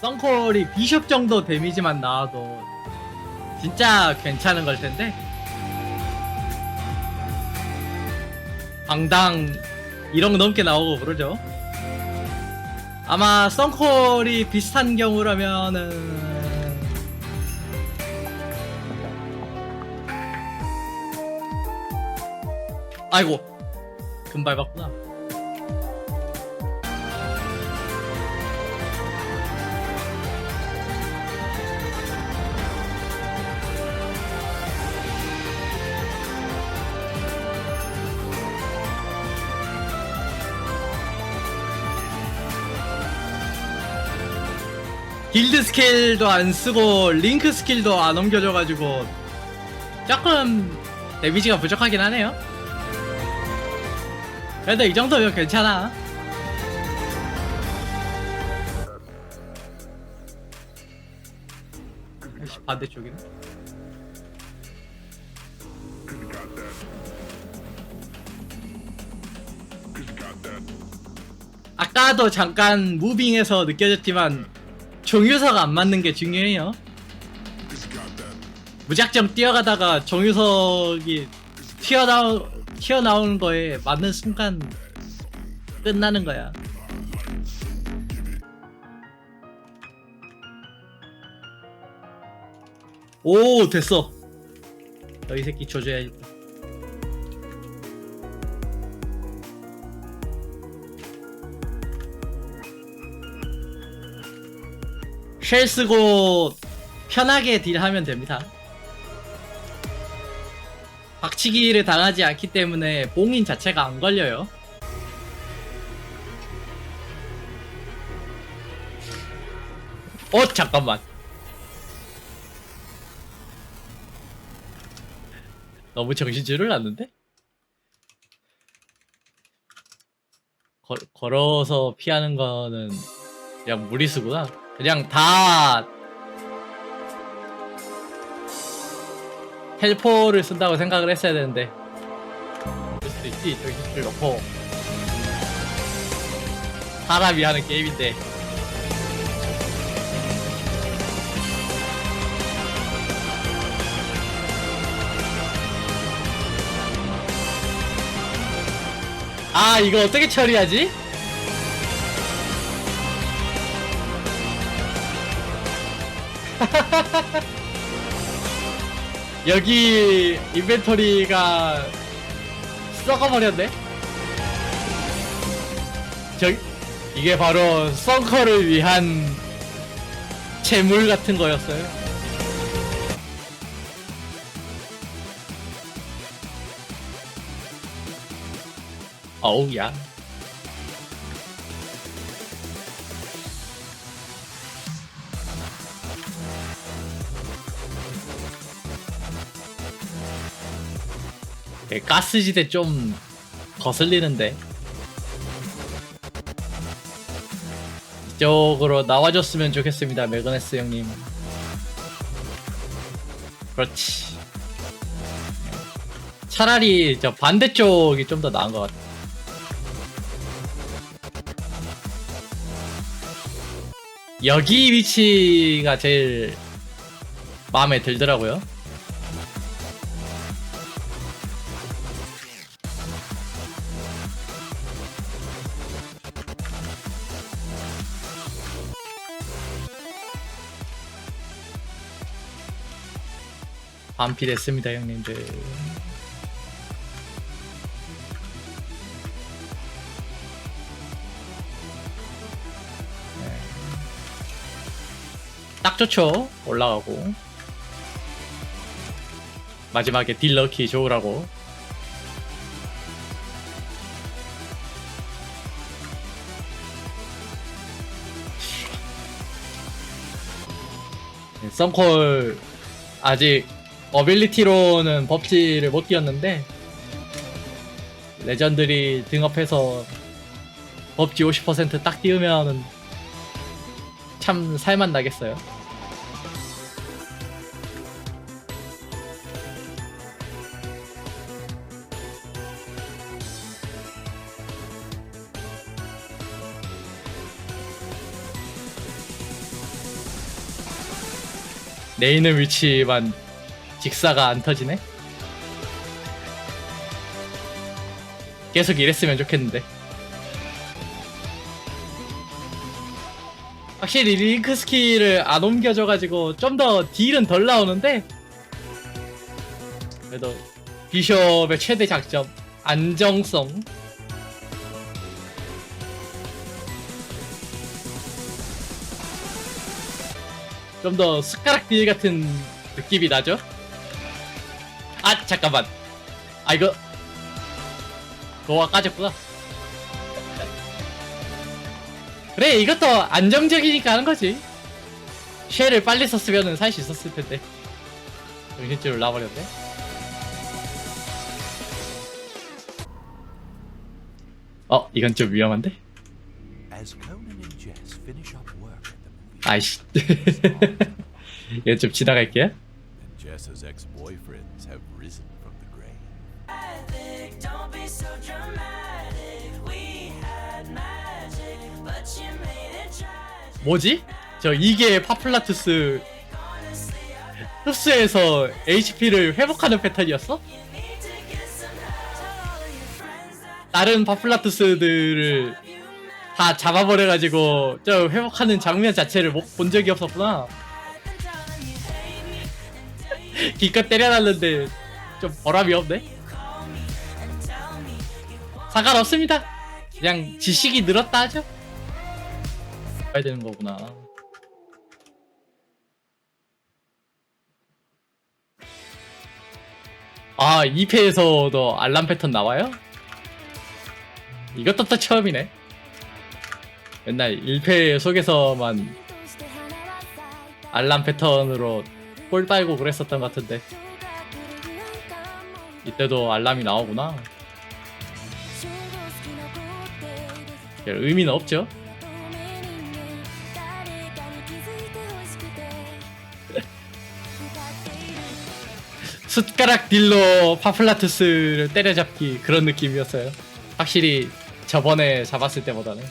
썬콜이 비숍 정도 데미지만 나와도 진짜 괜찮은 걸 텐데? 방당 1억 넘게 나오고 그러죠. 아마 썬콜이 비슷한 경우라면은 아이고 금발 봤구나 길드 스킬도 안 쓰고 링크 스킬도 안 옮겨줘가지고 조금 데미지가 부족하긴 하네요. 그래도 이 정도면 괜찮아. 반대쪽이네. 아까도 잠깐 무빙에서 느껴졌지만 종유서가 안 맞는 게 중요해요. 무작정 뛰어가다가 정유석이 튀어나오, 튀어나오는 거에 맞는 순간 끝나는 거야. 오, 됐어. 너희 새끼 줘줘야겠다. 쉘 쓰고 편하게 딜하면 됩니다. 박치기를 당하지 않기 때문에 봉인 자체가 안 걸려요. 어 잠깐만. 너무 정신줄을 놨는데? 걸, 걸어서 피하는 거는 그냥 무리수구나. 그냥 다 헬포를 쓴다고 생각을 했어야 되는데. 그럴 수도 있지. 정신줄 놓고. 사람이 하는 게임인데. 아 이거 어떻게 처리하지? 여기 인벤토리가 썩어버렸네? 저, 이게 바로 썬커를 위한 재물 같은 거였어요. 어우, 야. 가스지대 좀 거슬리는데. 이쪽으로 나와줬으면 좋겠습니다 매그네스 형님. 그렇지. 차라리 저 반대쪽이 좀 더 나은 것 같아. 여기 위치가 제일 마음에 들더라고요 반피 됐습니다 형님들. 네. 딱 좋죠? 올라가고. 마지막에 딜러키 좋으라고. 네, 썬콜 아직 어빌리티로는 법지를 못 뛰었는데 레전드리 등업해서 법지 50%딱 띄우면 참 살만 나겠어요. 내 있는 위치만 직사가 안 터지네? 계속 이랬으면 좋겠는데. 확실히 링크 스킬을 안 옮겨줘가지고 좀 더 딜은 덜 나오는데 그래도 비숍의 최대 장점 안정성 좀 더 숟가락 딜 같은 느낌이 나죠? 아 잠깐만. 아 이거. 노아 까졌구나. 그래 이것도 안정적이니까 하는 거지. 쉘을 빨리 썼으면 살수 있었을 텐데. 정신줄 나버렸네. 어 이건 좀 위험한데? 아이씨. 이건 좀 지나갈게 요 and Jess's ex-boyfriends have risen from the grave. Don't be so dramatic. We had magic, but you made it tragic. 뭐지? 저 이게 파플라투스 흡수에서 HP를 회복하는 패턴이었어? 다른 파플라투스들을. 다 잡아버려가지고 저 회복하는 장면 자체를 못 본 적이 없었구나 기껏 때려놨는데 좀 보람이 없네? 상관없습니다. 그냥 지식이 늘었다 하죠. 해야 되는 거구나. 아 2패에서도 알람 패턴 나와요? 이것도 또 처음이네. 맨날 1패 속에서만 알람 패턴으로 꼴 빨고 그랬었던 것 같은데. 이때도 알람이 나오구나. 별 의미는 없죠. 숟가락 딜로 파플라투스를 때려잡기 그런 느낌이었어요. 확실히 저번에 잡았을 때보다는